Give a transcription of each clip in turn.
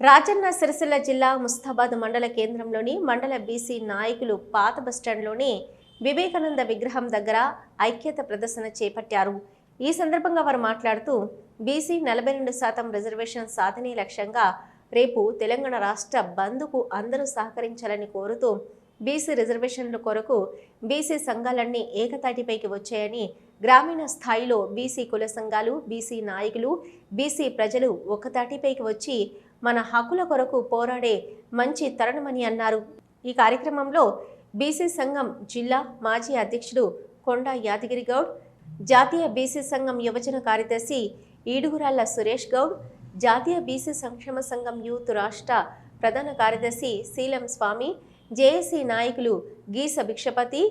రాజన్న సిరిసిల్ల జిల్లా ముస్తాబాద్ మండల కేంద్రంలోని మండల బీసీ నాయకులు పాత బస్టాండ్లోని వివేకానంద విగ్రహం దగ్గర ఐక్యత ప్రదర్శన చేపట్టారు. ఈ సందర్భంగా వారు మాట్లాడుతూ బీసీ నలభై రెండు శాతం రిజర్వేషన్ సాధనే లక్ష్యంగా రేపు తెలంగాణ రాష్ట్ర బంద్కు అందరూ సహకరించాలని కోరుతూ బీసీ రిజర్వేషన్ల కొరకు బీసీ సంఘాలన్నీ ఏకతాటిపైకి వచ్చాయని గ్రామీణ స్థాయిలో బీసీ కుల సంఘాలు బీసీ నాయకులు బీసీ ప్రజలు ఒకతాటిపైకి వచ్చి మన హక్కుల కొరకు పోరాడే మంచి తరుణమని అన్నారు. ఈ కార్యక్రమంలో బీసీ సంఘం జిల్లా మాజీ అధ్యక్షుడు కొండా యాదగిరి గౌడ్ జాతీయ బీసీ సంఘం యువజన కార్యదర్శి ఈడుగురాళ్ళ సురేష్ గౌడ్ జాతీయ బీసీ సంక్షేమ సంఘం యూత్ రాష్ట్ర ప్రధాన కార్యదర్శి శీలం స్వామి జేఏసీ నాయకులు గీస భిక్షపతి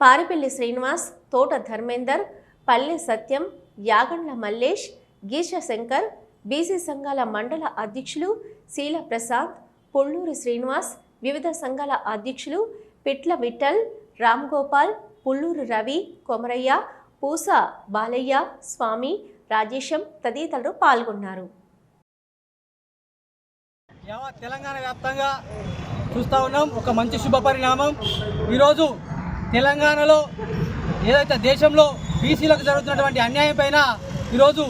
పారిపల్లి శ్రీనివాస్ తోట ధర్మేందర్ పల్లె సత్యం యాగండ్ల మల్లేష్ గీష శంకర్ బీసీ సంఘాల మండల అధ్యక్షులు శీల ప్రసాద్ పొళ్ళూరి శ్రీనివాస్ వివిధ సంఘాల అధ్యక్షులు పిట్ల విఠల్ రామ్ గోపాల్ పుల్లూరు రవి కొమరయ్య పూస బాలయ్య స్వామి రాజేశం తదితరులు పాల్గొన్నారు. తెలంగాణ వ్యాప్తంగా చూస్తూ ఉన్నాం. ఒక మంచి శుభ పరిణామం. ఈరోజు తెలంగాణలో ఏదైతే దేశంలో బీసీలకు జరుగుతున్నటువంటి అన్యాయం పైన ఈరోజు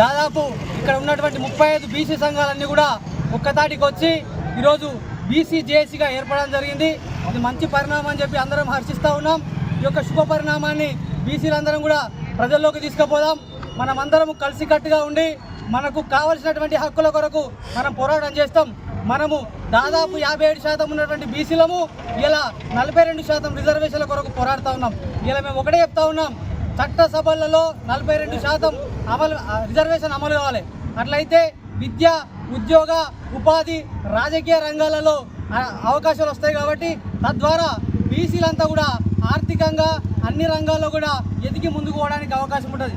దాదాపు ఇక్కడ ఉన్నటువంటి ముప్పై ఐదు బీసీ సంఘాలన్నీ కూడా ఒక్కతాటికి వచ్చి ఈరోజు బీసీ జేఏసీగా ఏర్పడడం జరిగింది. ఇది మంచి పరిణామం అని చెప్పి అందరం హర్షిస్తూ ఉన్నాం. ఈ యొక్క శుభ పరిణామాన్ని బీసీలందరం కూడా ప్రజల్లోకి తీసుకుపోదాం. మనమందరం కలిసికట్టుగా ఉండి మనకు కావలసినటువంటి హక్కుల కొరకు మనం పోరాటం చేస్తాం. మనము దాదాపు యాభై ఏడు శాతం ఉన్నటువంటి బీసీలము ఇలా నలభై రెండు శాతం రిజర్వేషన్ల కొరకు పోరాడుతూ ఉన్నాం. ఇలా మేము ఒకటే చెప్తా ఉన్నాం. చట్ట సభలలో నలభై రెండు శాతం అమలు రిజర్వేషన్ అమలు కావాలి. అట్లయితే విద్య ఉద్యోగ ఉపాధి రాజకీయ రంగాలలో అవకాశాలు వస్తాయి కాబట్టి తద్వారా బీసీలంతా కూడా ఆర్థికంగా అన్ని రంగాల్లో కూడా ఎదిగి ముందుకు పోవడానికి అవకాశం ఉంటుంది.